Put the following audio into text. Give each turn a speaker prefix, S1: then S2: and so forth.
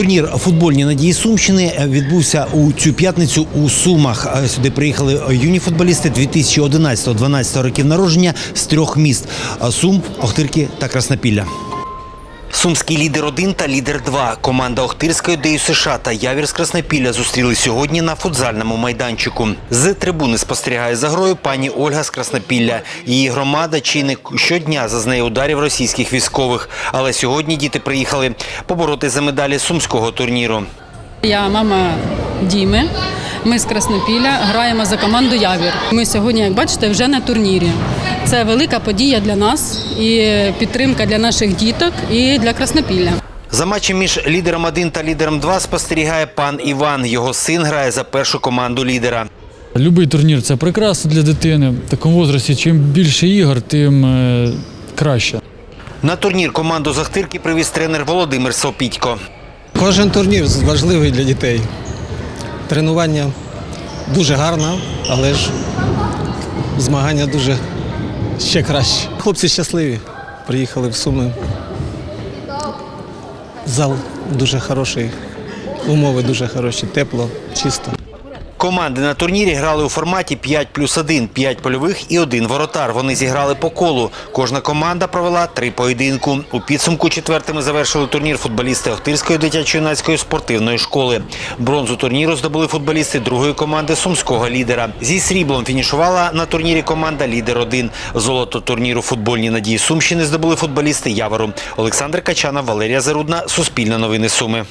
S1: Турнір футбольні надії Сумщини е, відбувся у цю п'ятницю у Сумах. Е, Сюди приїхали юні футболісти 2011-12 років народження з трьох міст: е, Сум, Охтирки та Краснопілля. Сумський лідер 1 та лідер 2 команда Охтирської ДЮ США та Явір з Краснопілля зустріли сьогодні на футзальному майданчику. З трибуни спостерігає за грою пані Ольга з Краснопілля. Її громада чи не щодня зазнає ударів російських військових. Але сьогодні діти приїхали побороти за медалі сумського турніру.
S2: Я мама Діми. Ми з Краснопілля граємо за команду Явір. Ми сьогодні, як бачите, вже на турнірі. Це велика подія для нас і підтримка для наших діток і для Краснопілля.
S1: За матчем між лідером 1 та лідером 2 спостерігає пан Іван. Його син грає за першу команду лідера.
S3: Любий турнір це прекрасно для дитини. В такому возрасті, чим більше ігор, тим е, краще.
S1: На турнір команду з Охтирки привіз тренер Володимир Сопітько.
S4: Кожен турнір важливий для дітей. Тренування дуже гарне, але ж змагання дуже ще краще. Хлопці щасливі. Приїхали в Суми. Зал дуже хороший, умови дуже хороші, тепло, чисто.
S1: Команди на турнірі грали у форматі 5 плюс 1, 5 польових і один воротар. Вони зіграли по колу. Кожна команда провела три поєдинку. У підсумку четвертими завершили турнір футболісти Охтирської дитячо-юнацької спортивної школи. Бронзу турніру здобули футболісти другої команди сумського лідера. Зі сріблом фінішувала на турнірі команда Лідер 1 Золото турніру футбольні надії Сумщини здобули футболісти Явору. Олександр Качанов, Валерія Зарудна, Суспільне новини Суми.